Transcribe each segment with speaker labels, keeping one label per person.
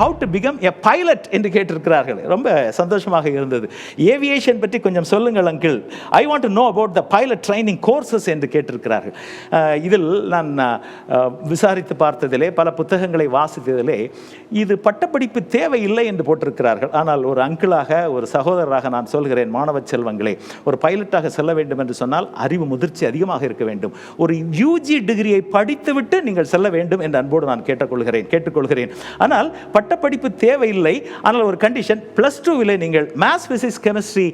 Speaker 1: How to become a pilot என்று கேட்டிருக்கிறார்கள். ரொம்ப சந்தோஷமாக இருந்தது. ஏவியேஷன் பற்றி கொஞ்சம் சொல்லுங்கள் uncle I want to know about the pilot training courses என்று கேட்டிருக்கிறார்கள். இதில் நான் விசாரித்து பார்த்ததிலே பல புத்தகங்களை வாசித்ததிலே இது பட்டப்படிப்பு தேவையில்லை என்று போட்டிருக்கிறார்கள். ஆனால் ஒரு அங்கிளாக ஒரு சகோதரராக நான் சொல்கிறேன் மாணவ செல்வங்களே. ஒரு பைலட்டாக செல்ல வேண்டும் என்று சொன்னால் அறிவு முதிர்ச்சி அதிகமாக இருக்க வேண்டும். ஒரு யூஜி டிகிரியை படித்துவிட்டு நீங்கள் செல்ல வேண்டும் என்று அன்போடு நான் கேட்டுக்கொள்கிறேன் கேட்டுக்கொள்கிறேன். ஆனால் பட்டப்படிப்பு தேவையில்லை. ஆனால் ஒரு கண்டிஷன் ப்ளஸ் டூவில் நீங்கள் மேத்ஸ் ஃபிசிக்ஸ் கெமிஸ்ட்ரி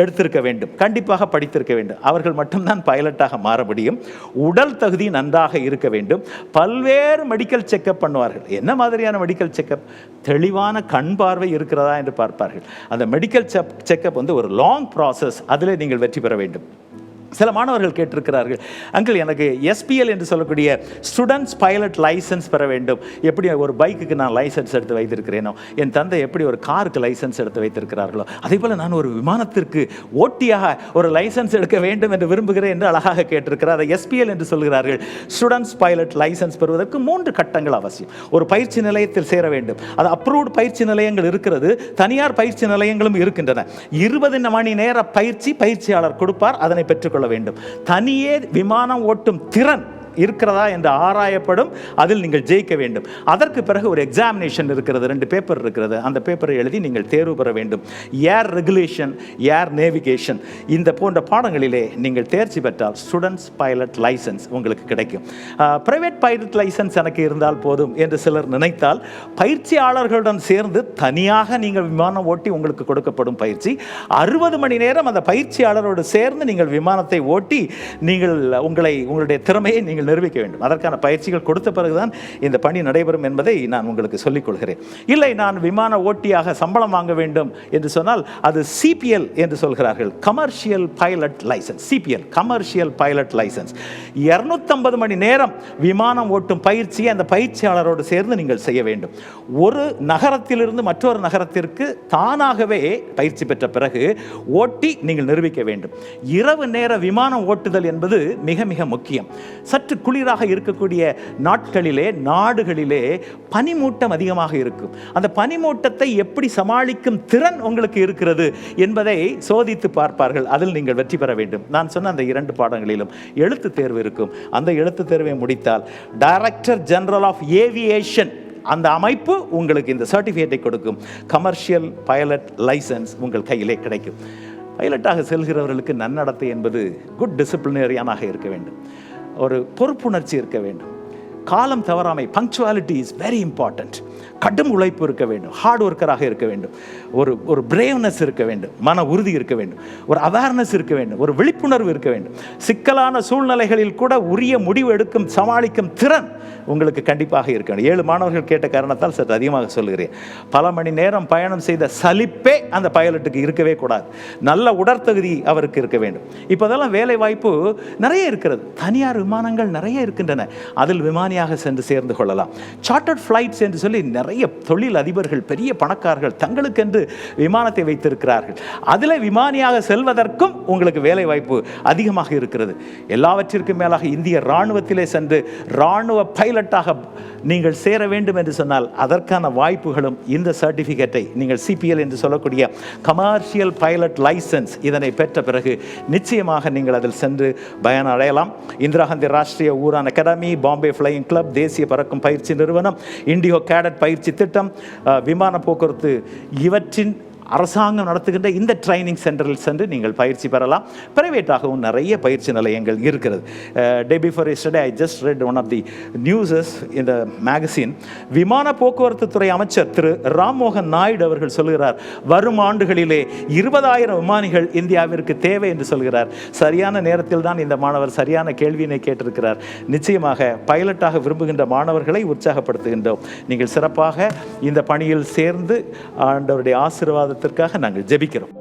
Speaker 1: எடுத்திருக்க வேண்டும். கண்டிப்பாக படித்திருக்க வேண்டும். அவர்கள் மட்டும்தான் பைலட்டாக மாற முடியும். உடல் தகுதி நன்றாக இருக்க வேண்டும். பல்வேறு மெடிக்கல் செக்கப் பண்ணுவார்கள். என்ன மாதிரியான மெடிக்கல் செக்கப் தெளிவான கண் பார்வை இருக்கிறதா என்று பார்ப்பார்கள். அந்த மெடிக்கல் செக் செக்கப் வந்து ஒரு லாங் ப்ராசஸ் அதில் நீங்கள் வெற்றி பெற வேண்டும். சில மாணவர்கள் கேட்டிருக்கிறார்கள். அங்கிள் எனக்கு எஸ்பிஎல் என்று சொல்லக்கூடிய ஸ்டூடெண்ட்ஸ் பைலட் லைசன்ஸ் பெற வேண்டும். எப்படி ஒரு பைக்குக்கு நான் லைசன்ஸ் எடுத்து வைத்திருக்கிறேனோ என் தந்தை எப்படி ஒரு காருக்கு லைசன்ஸ் எடுத்து வைத்திருக்கிறார்களோ அதே போல் நான் ஒரு விமானத்திற்கு ஓட்டியாக ஒரு லைசன்ஸ் எடுக்க வேண்டும் என்று விரும்புகிறேன் என்று அழகாக கேட்டிருக்கிறார். அதை எஸ்பிஎல் என்று சொல்கிறார்கள். ஸ்டூடெண்ட்ஸ் பைலட் லைசன்ஸ் பெறுவதற்கு மூன்று கட்டங்கள் அவசியம். ஒரு பயிற்சி நிலையத்தில் சேர வேண்டும். அது அப்ரூவ்டு பயிற்சி நிலையங்கள் இருக்கிறது. தனியார் பயிற்சி நிலையங்களும் இருக்கின்றன. இருபது மணி நேர பயிற்சி பயிற்சியாளர் கொடுப்பார். அதனை பெற்றுக்கொள்ள வேண்டும் தனியே விமானம் ஓட்டும் திறன் இருக்கிறதா என்று ஆராயப்படும் அதில் நீங்கள் ஜெயிக்க வேண்டும். அதற்கு பிறகு ஒரு எக்ஸாமினேஷன் இருக்கிறது ரெண்டு பேப்பர் இருக்கிறது. அந்த பேப்பரை எழுதி நீங்கள் தேர்வு பெற வேண்டும். ஏர் ரெகுலேஷன் ஏர் நேவிகேஷன் இந்த போன்ற பாடங்களிலே நீங்கள் தேர்ச்சி பெற்றால் ஸ்டூடெண்ட்ஸ் பைலட் லைசன்ஸ் உங்களுக்கு கிடைக்கும். பிரைவேட் பைலட் லைசன்ஸ் எனக்கு இருந்தால் போதும் என்று சிலர் நினைத்தால் பயிற்சியாளர்களுடன் சேர்ந்து தனியாக நீங்கள் விமானம் ஓட்டி உங்களுக்கு கொடுக்கப்படும் பயிற்சி. அறுபது மணி நேரம் அந்த பயிற்சியாளரோடு சேர்ந்து நீங்கள் விமானத்தை ஓட்டி நீங்கள் உங்களை உங்களுடைய திறமையை நீங்கள் நிரூபிக்க வேண்டும். அதற்கான பயிற்சிகள் கொடுத்த பிறகுதான் இந்த பணி நடைபெறும் என்பதை நான் உங்களுக்கு சொல்லிக் கொள்கிறேன். இல்லை நான் விமான ஓட்டியாக சம்பளம் வாங்க வேண்டும் என்று சொன்னால் அது சிபிஎல் என்று சொல்கிறார்கள். Commercial pilot licence CPL commercial pilot licence இரநூத்தம்பது மணி நேரம் விமானம் ஓட்டும் பயிற்சியை அந்த பயிற்சியாளரோடு சேர்ந்து நீங்கள் செய்ய வேண்டும். ஒரு நகரத்திலிருந்து மற்றொரு நகரத்திற்கு தானாகவே பயிற்சி பெற்ற பிறகு ஓட்டி நீங்கள் நிரூபிக்க வேண்டும். இரவு நேர விமானம் ஓட்டுதல் என்பது மிக மிக முக்கியம். சற்று குளிராக இருக்கக்கூடிய நாட்களிலே நாடுகளிலே பனிமூட்டம் அதிகமாக இருக்கும். அந்த பனிமூட்டத்தை எப்படி சமாளிக்கும் திறன் உங்களுக்கு இருக்கிறது என்பதை சோதித்து பார்ப்பார்கள். அதில் நீங்கள் வெற்றி பெற வேண்டும். நான் சொன்ன அந்த இரண்டு பாடங்களிலும் எழுத்து தேர்வு இருக்கும். அந்த எழுத்து தேர்வை முடித்தால் டைரக்டர் ஜெனரல் ஆஃப் ஏவியேஷன் அந்த அமைப்பு உங்களுக்கு இந்த சர்டிஃபிகேட்டை கொடுக்கும். கமர்ஷியல் பைலட் லைசன்ஸ் உங்கள் கையிலே கிடைக்கும். பைலட்டாக செல்கிறவர்களுக்கு நன்னடத்தை என்பது குட் டிசிப்ளினரியானாக இருக்க வேண்டும். ஒரு பொறுப்புணர்ச்சி இருக்க வேண்டும். காலம் தவறாமை பங்க்சுவாலிட்டி இஸ் வெரி இம்பார்ட்டண்ட் கடும் உழைப்பு இருக்க வேண்டும் ஹார்ட் ஒர்க்கராக இருக்க வேண்டும். ஒரு ஒரு பிரேவ்னஸ் இருக்க வேண்டும் மன உறுதி இருக்க வேண்டும். ஒரு அவேர்னஸ் இருக்க வேண்டும் ஒரு விழிப்புணர்வு இருக்க வேண்டும். சிக்கலான சூழ்நிலைகளில் கூட உரிய முடிவு எடுக்கும் சமாளிக்கும் திறன் உங்களுக்கு கண்டிப்பாக இருக்கணும். ஏழு மாணவர்கள் கேட்ட காரணத்தால் சற்று அதிகமாக சொல்கிறேன் பல மணி நேரம் பயணம் செய்த சலிப்பே அந்த பைலட்டுக்கு இருக்கவே கூடாது. நல்ல உடற்தகுதி அவருக்கு இருக்க வேண்டும். இப்போதெல்லாம் வேலை வாய்ப்பு நிறைய இருக்கிறது. தனியார் விமானங்கள் நிறைய இருக்கின்றன. அதில் விமானியாக சென்று சேர்ந்து கொள்ளலாம். சார்ட்டர்ட் ஃப்ளைட்ஸ் என்று சொல்லி நிறைய தொழில் அதிபர்கள் பெரிய பணக்காரர்கள் தங்களுக்கென்று விமானத்தை வைத்திருக்கிறார்கள். அதில் விமானியாக செல்வதற்கும் உங்களுக்கு வேலை வாய்ப்பு அதிகமாக இருக்கிறது. எல்லாவற்றிற்கும் மேலாக இந்திய இராணுவத்திலே சென்று இராணுவ பைலட்டாக நீங்கள் சேர வேண்டும் என்று சொன்னால் அதற்கான வாய்ப்புகளும் இந்த சர்டிஃபிகேட்டை நீங்கள் சிபிஎல் என்று சொல்லக்கூடிய கமர்ஷியல் பைலட் லைசன்ஸ் இதனை பெற்ற பிறகு நிச்சயமாக நீங்கள் அதில் சென்று பயன் அடையலாம். Indira Gandhi Rashtriya Uran academy Bombay flying club தேசிய பறக்கும் பயிற்சி நிறுவனம் இண்டிகோ கேடட் பயிற்சி திட்டம் விமான போக்குவரத்து இவற்றின் அரசாங்கம் நடத்துகின்ற இந்த ட்ரைனிங் சென்டரில் சென்று நீங்கள் பயிற்சி பெறலாம். பிரைவேட்டாகவும் நிறைய பயிற்சி நிலையங்கள் இருக்கிறது. Day before yesterday I just read one of the newses இந்த மேகசின் விமான போக்குவரத்து துறை அமைச்சர் திரு ராம்மோகன் நாயுடு அவர்கள் சொல்கிறார் வரும் ஆண்டுகளிலே இருபதாயிரம் விமானிகள் இந்தியாவிற்கு தேவை என்று சொல்கிறார் சரியான நேரத்தில் தான் இந்த மாணவர் சரியான கேள்வியினை கேட்டிருக்கிறார். நிச்சயமாக பைலட்டாக விரும்புகின்ற மாணவர்களை உற்சாகப்படுத்துகின்றோம். நீங்கள் சிறப்பாக இந்த பணியில் சேர்ந்து ஆண்டவருடைய ஆசீர்வாதத்திற்காக நாங்கள் ஜெபிக்கிறோம்.